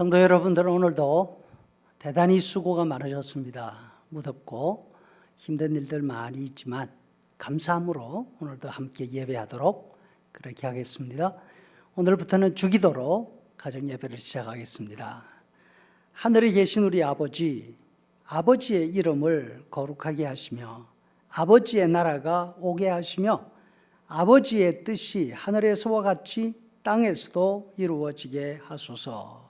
성도 여러분들 오늘도 대단히 수고가 많으셨습니다. 무덥고 힘든 일들 많이 있지만 감사함으로 오늘도 함께 예배하도록 그렇게 하겠습니다. 오늘부터는 주기도로 가정 예배를 시작하겠습니다. 하늘에 계신 우리 아버지, 아버지의 이름을 거룩하게 하시며 아버지의 나라가 오게 하시며 아버지의 뜻이 하늘에서와 같이 땅에서도 이루어지게 하소서.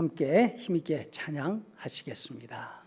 함께 힘있게 찬양하시겠습니다.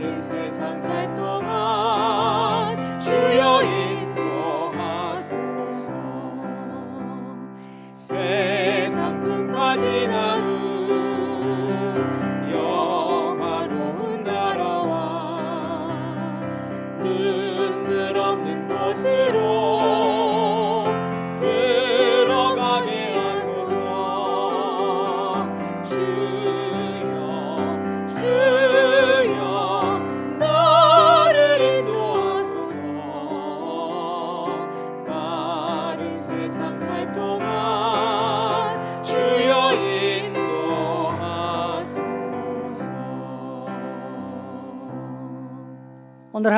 마른 세상 살 동안 주여 인도하소서. 세상 품과 지난 후 영화로운 나라와 눈물 없는 곳으로 들어가게 하소서. 주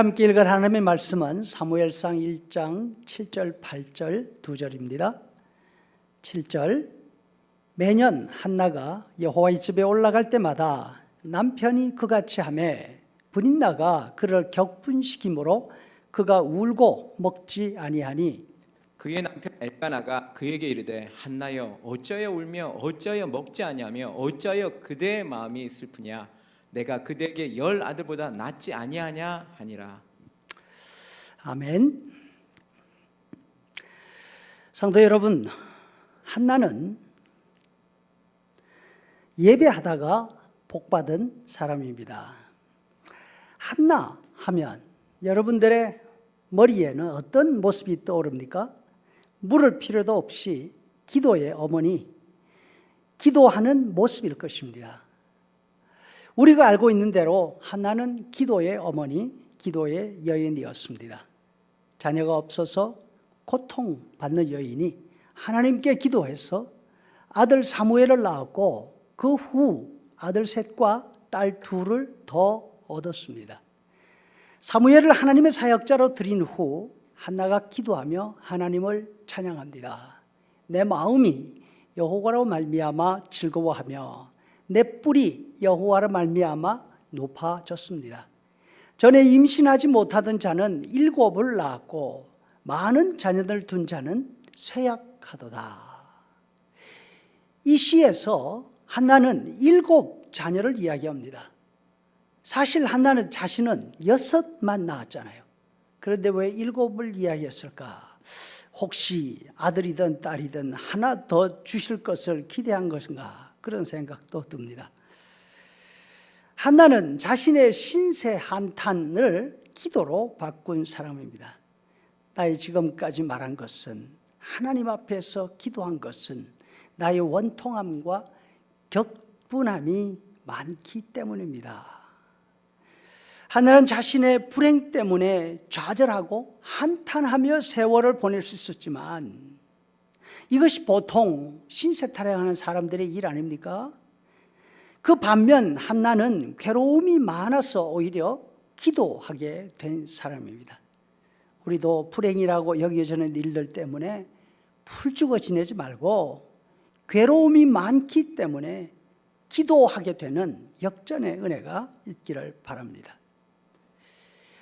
함께 읽을 하나님의 말씀은 사무엘상 1장 7절 8절 두 절입니다. 7절 매년 한나가 여호와의 집에 올라갈 때마다 남편이 그같이 하매 분인나가 그를 격분시키므로 그가 울고 먹지 아니하니 그의 남편 엘가나가 그에게 이르되 한나여 어쩌여 울며 어쩌여 먹지 아니하며 어쩌여 그대의 마음이 슬프냐 내가 그대에게 열 아들보다 낫지 아니하냐 하니라 아멘. 성도 여러분, 한나는 예배하다가 복받은 사람입니다. 한나 하면 여러분들의 머리에는 어떤 모습이 떠오릅니까? 물을 필요도 없이 기도의 어머니, 기도하는 모습일 것입니다. 우리가 알고 있는 대로 한나는 기도의 어머니, 기도의 여인이었습니다. 자녀가 없어서 고통받는 여인이 하나님께 기도해서 아들 사무엘을 낳았고 그 후 아들 셋과 딸 둘을 더 얻었습니다. 사무엘을 하나님의 사역자로 드린 후 한나가 기도하며 하나님을 찬양합니다. 내 마음이 여호와로 말미암아 즐거워하며 내 뿔이 여호와로 말미암아 높아졌습니다. 전에 임신하지 못하던 자는 일곱을 낳았고 많은 자녀들 둔 자는 쇠약하도다. 이 시에서 한나는 일곱 자녀를 이야기합니다. 사실 한나는 자신은 여섯만 낳았잖아요. 그런데 왜 일곱을 이야기했을까? 혹시 아들이든 딸이든 하나 더 주실 것을 기대한 것인가? 그런 생각도 듭니다. 한나는 자신의 신세 한탄을 기도로 바꾼 사람입니다. 나의 지금까지 말한 것은 하나님 앞에서 기도한 것은 나의 원통함과 격분함이 많기 때문입니다. 하나는 자신의 불행 때문에 좌절하고 한탄하며 세월을 보낼 수 있었지만 이것이 보통 신세 타령하는 사람들의 일 아닙니까? 그 반면 한나는 괴로움이 많아서 오히려 기도하게 된 사람입니다. 우리도 불행이라고 여겨지는 일들 때문에 풀죽어 지내지 말고 괴로움이 많기 때문에 기도하게 되는 역전의 은혜가 있기를 바랍니다.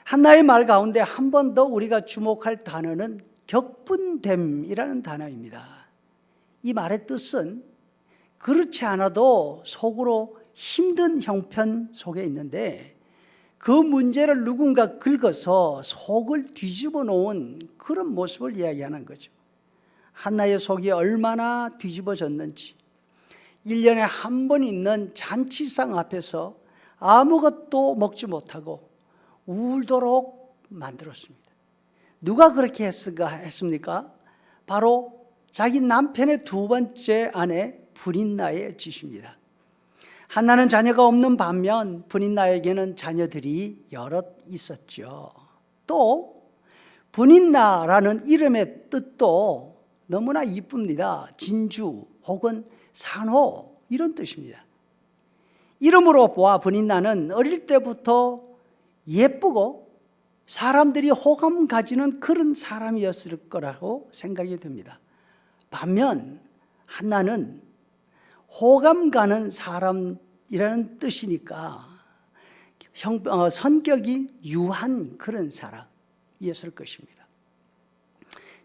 한나의 말 가운데 한 번 더 우리가 주목할 단어는 격분됨이라는 단어입니다. 이 말의 뜻은 그렇지 않아도 속으로 힘든 형편 속에 있는데 그 문제를 누군가 긁어서 속을 뒤집어 놓은 그런 모습을 이야기하는 거죠. 한나의 속이 얼마나 뒤집어졌는지 1년에 한 번 있는 잔치상 앞에서 아무것도 먹지 못하고 울도록 만들었습니다. 누가 그렇게 했습니까? 바로 자기 남편의 두 번째 아내 분인나의 짓입니다. 한나는 자녀가 없는 반면 분인나에게는 자녀들이 여럿 있었죠. 또 분인나라는 이름의 뜻도 너무나 이쁩니다. 진주 혹은 산호 이런 뜻입니다. 이름으로 보아 분인나는 어릴 때부터 예쁘고 사람들이 호감 가지는 그런 사람이었을 거라고 생각이 됩니다. 반면 한나는 호감 가는 사람이라는 뜻이니까 형, 어, 성격이 유한 그런 사람이었을 것입니다.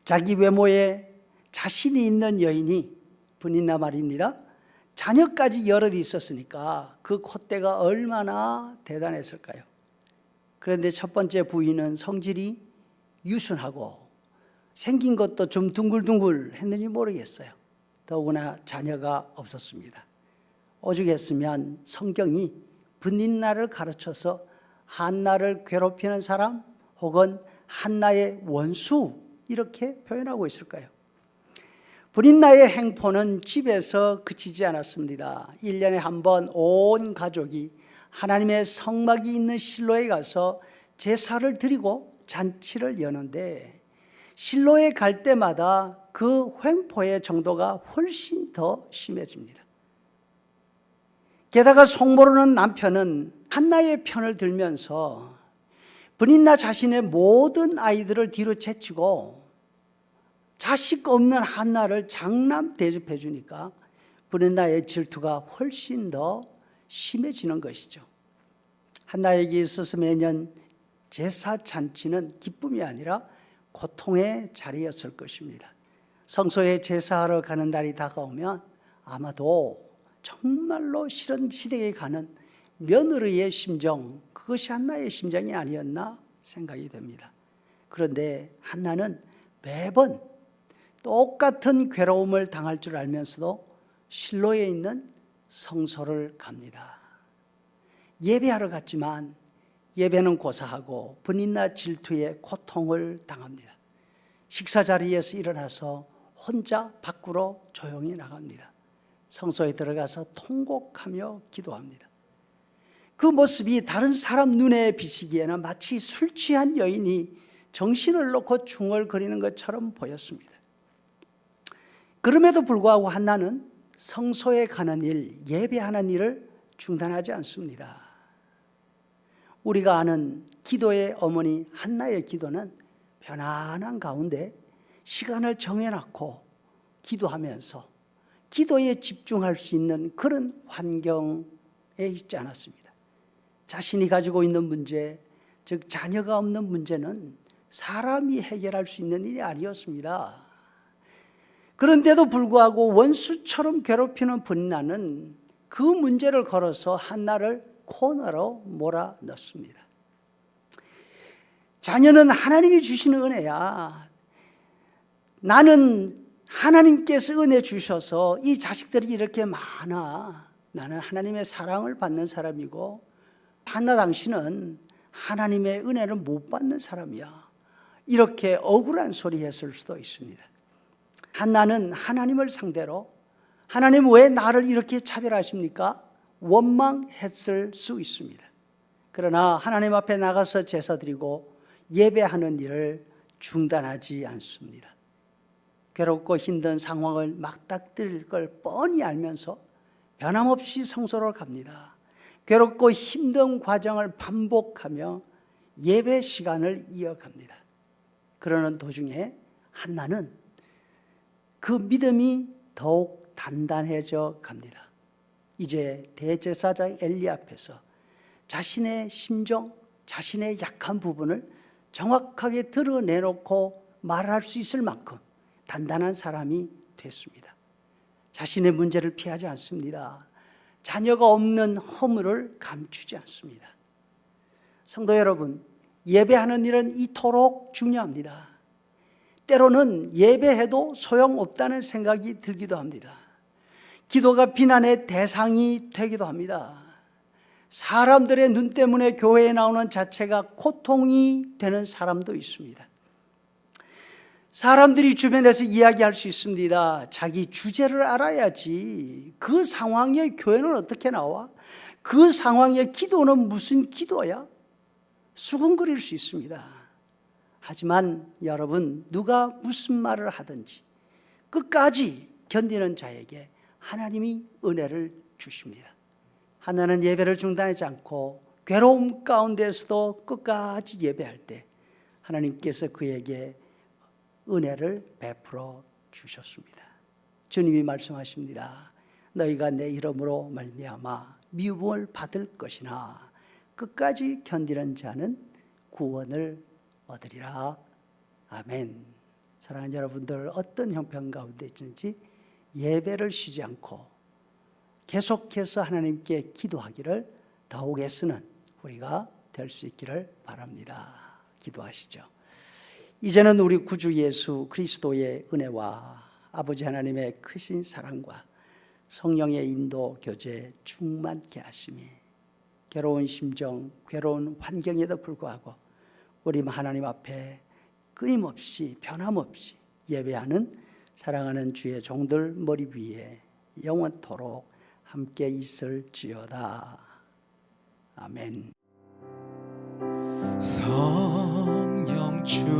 자기 외모에 자신이 있는 여인이 분인나 말입니다. 자녀까지 여럿 있었으니까 그 콧대가 얼마나 대단했을까요? 그런데 첫 번째 부인은 성질이 유순하고 생긴 것도 좀 둥글둥글 했는지 모르겠어요. 더구나 자녀가 없었습니다. 오죽했으면 성경이 분인나를 가르쳐서 한나를 괴롭히는 사람 혹은 한나의 원수 이렇게 표현하고 있을까요? 분인나의 행포는 집에서 그치지 않았습니다. 1년에 한 번 온 가족이 하나님의 성막이 있는 실로에 가서 제사를 드리고 잔치를 여는데 실로에 갈 때마다 그 횡포의 정도가 훨씬 더 심해집니다. 게다가 속모르는 남편은 한나의 편을 들면서 분인나 자신의 모든 아이들을 뒤로 제치고 자식 없는 한나를 장남 대접해 주니까 분인나의 질투가 훨씬 더 심해지는 것이죠. 한나에게 있어서 매년 제사 잔치는 기쁨이 아니라 고통의 자리였을 것입니다. 성소에 제사하러 가는 날이 다가오면 아마도 정말로 싫은 시댁에 가는 며느리의 심정, 그것이 한나의 심정이 아니었나 생각이 됩니다. 그런데 한나는 매번 똑같은 괴로움을 당할 줄 알면서도 실로에 있는 성소를 갑니다. 예배하러 갔지만 예배는 고사하고 분인나 질투에 고통을 당합니다. 식사 자리에서 일어나서 혼자 밖으로 조용히 나갑니다. 성소에 들어가서 통곡하며 기도합니다. 그 모습이 다른 사람 눈에 비치기에는 마치 술 취한 여인이 정신을 놓고 중얼거리는 것처럼 보였습니다. 그럼에도 불구하고 한나는 성소에 가는 일, 예배하는 일을 중단하지 않습니다. 우리가 아는 기도의 어머니 한나의 기도는 편안한 가운데 시간을 정해놓고 기도하면서 기도에 집중할 수 있는 그런 환경에 있지 않았습니다. 자신이 가지고 있는 문제, 즉 자녀가 없는 문제는 사람이 해결할 수 있는 일이 아니었습니다. 그런데도 불구하고 원수처럼 괴롭히는 분나는 그 문제를 걸어서 한나를 코너로 몰아 넣습니다. 자녀는 하나님이 주시는 은혜야. 나는 하나님께서 은혜 주셔서 이 자식들이 이렇게 많아. 나는 하나님의 사랑을 받는 사람이고, 한나 당신은 하나님의 은혜를 못 받는 사람이야. 이렇게 억울한 소리 했을 수도 있습니다. 한나는 하나님을 상대로 하나님 왜 나를 이렇게 차별하십니까? 원망했을 수 있습니다. 그러나 하나님 앞에 나가서 제사 드리고 예배하는 일을 중단하지 않습니다. 괴롭고 힘든 상황을 막닥뜨릴 걸 뻔히 알면서 변함없이 성소로 갑니다. 괴롭고 힘든 과정을 반복하며 예배 시간을 이어갑니다. 그러는 도중에 한나는 그 믿음이 더욱 단단해져 갑니다. 이제 대제사장 엘리 앞에서 자신의 심정, 자신의 약한 부분을 정확하게 드러내놓고 말할 수 있을 만큼 단단한 사람이 됐습니다. 자신의 문제를 피하지 않습니다. 자녀가 없는 허물을 감추지 않습니다. 성도 여러분, 예배하는 일은 이토록 중요합니다. 때로는 예배해도 소용없다는 생각이 들기도 합니다. 기도가 비난의 대상이 되기도 합니다. 사람들의 눈 때문에 교회에 나오는 자체가 고통이 되는 사람도 있습니다. 사람들이 주변에서 이야기할 수 있습니다. 자기 주제를 알아야지. 그 상황에 교회는 어떻게 나와? 그 상황에 기도는 무슨 기도야? 수군거릴 수 있습니다. 하지만 여러분, 누가 무슨 말을 하든지 끝까지 견디는 자에게 하나님이 은혜를 주십니다. 하나는 예배를 중단하지 않고 괴로움 가운데서도 끝까지 예배할 때 하나님께서 그에게 은혜를 베풀어 주셨습니다. 주님이 말씀하십니다. 너희가 내 이름으로 말미암아 미움을 받을 것이나 끝까지 견디는 자는 구원을 얻으리라. 아멘. 사랑하는 여러분들 어떤 형편 가운데 있는지 예배를 쉬지 않고 계속해서 하나님께 기도하기를 더욱 애쓰는 우리가 될 수 있기를 바랍니다. 기도하시죠. 이제는 우리 구주 예수 그리스도의 은혜와 아버지 하나님의 크신 사랑과 성령의 인도 교제 충만케 하심이 괴로운 심정, 괴로운 환경에도 불구하고 우리 하나님 앞에 끊임없이 변함없이 예배하는 사랑하는 주의 종들 머리 위에 영원토록 함께 있을지어다. 아멘. 성령 충